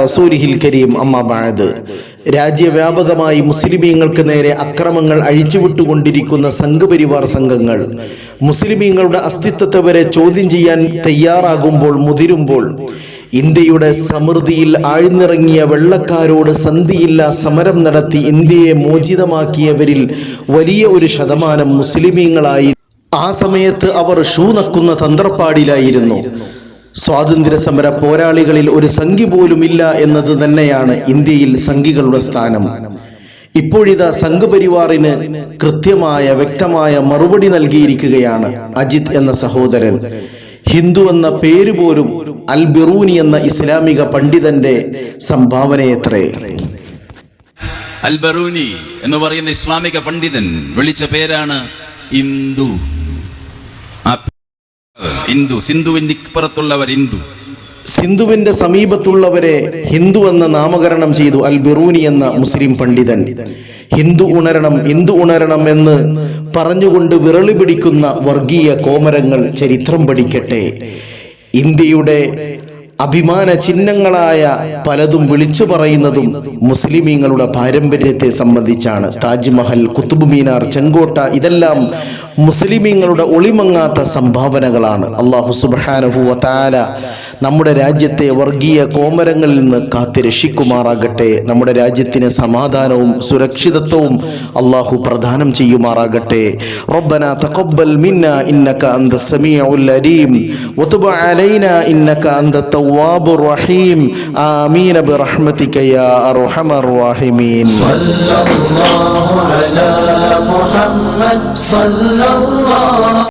റസൂലിഹിൽ കരീം രാജ്യവ്യാപകമായി മുസ്ലിമീങ്ങൾക്ക് നേരെ അക്രമങ്ങൾ അഴിച്ചുവിട്ടുകൊണ്ടിരിക്കുന്ന സംഘപരിവാർ സംഘങ്ങൾ. മുസ്ലിമീങ്ങളുടെ അസ്തിത്വത്തെ വരെ ചോദ്യം ചെയ്യാൻ തയ്യാറാകുമ്പോൾ മുതിരുമ്പോൾ ഇന്ത്യയുടെ സമൃദ്ധിയിൽ ആഴ്ന്നിറങ്ങിയ വെള്ളക്കാരോട് സന്ധിയില്ല സമരം നടത്തി ഇന്ത്യയെ മോചിതമാക്കിയവരിൽ വലിയ ഒരു ശതമാനം മുസ്ലിമീങ്ങളായി. ആ സമയത്ത് അവർ ഷൂ നക്കുന്ന തന്ത്രപ്പാടിലായിരുന്നു. സ്വാതന്ത്ര്യ സമര പോരാളികളിൽ ഒരു സംഖ്യ പോലുമില്ല എന്നത് തന്നെയാണ് ഇന്ത്യയിൽ സംഘികളുടെ സ്ഥാനം. ഇപ്പോഴിതാ സംഘപരിവാറിന് കൃത്യമായ വ്യക്തമായ മറുപടി നൽകിയിരിക്കുകയാണ് അജിത് എന്ന സഹോദരൻ. ഹിന്ദു എന്ന പേര് പോലും അൽ ബിറൂനി എന്ന ഇസ്ലാമിക പണ്ഡിതന്റെ സംഭാവനയത്രേ. അൽ ബറൂനി എന്ന് പറയുന്ന ഇസ്ലാമിക പണ്ഡിതൻ വിളിച്ച പേരാണ് പേ- ഹിന്ദു സിന്ധുവിന്റെ ഇപ്പുറത്തുള്ളവർ ഹിന്ദു. സിന്ധുവിന്റെ സമീപത്തുള്ളവരെ ഹിന്ദു എന്ന നാമകരണം ചെയ്തു അൽ ബിറൂനി എന്ന മുസ്ലിം പണ്ഡിതൻ. ഹിന്ദു ഉണരണം ഹിന്ദു ഉണരണം എന്ന് പറഞ്ഞുകൊണ്ട് വിരളി പിടിക്കുന്ന വർഗീയ കോമരങ്ങൾ ചരിത്രം പഠിക്കട്ടെ. ഇന്ത്യയുടെ അഭിമാന ചിഹ്നങ്ങളായ പലതും വിളിച്ചു പറയുന്നതും മുസ്ലിമീങ്ങളുടെ പാരമ്പര്യത്തെ സംബന്ധിച്ചാണ് താജ്മഹൽ കുത്തുബ് മീനാർ ചെങ്കോട്ട ഇതെല്ലാം മുസ്ലിമീങ്ങളുടെ ഒളിമങ്ങാത്ത സംഭാവനകളാണ് അള്ളാഹു സുബാനഹു വതാല നമ്മുടെ രാജ്യത്തെ വർഗീയ കോമരങ്ങളിൽ നിന്ന് കാത്തി രക്ഷിക്കുമാറാകട്ടെ നമ്മുടെ രാജ്യത്തിന് സമാധാനവും സുരക്ഷിതത്വവും അള്ളാഹു പ്രദാനം ചെയ്യുമാറാകട്ടെ ربنا تقبل منا إنك أنت السميع العليم وتب علينا إنك أنت التواب الرحيم. آمين برحمتك يا أرحم الراحمين. صلى الله على محمد صلى الله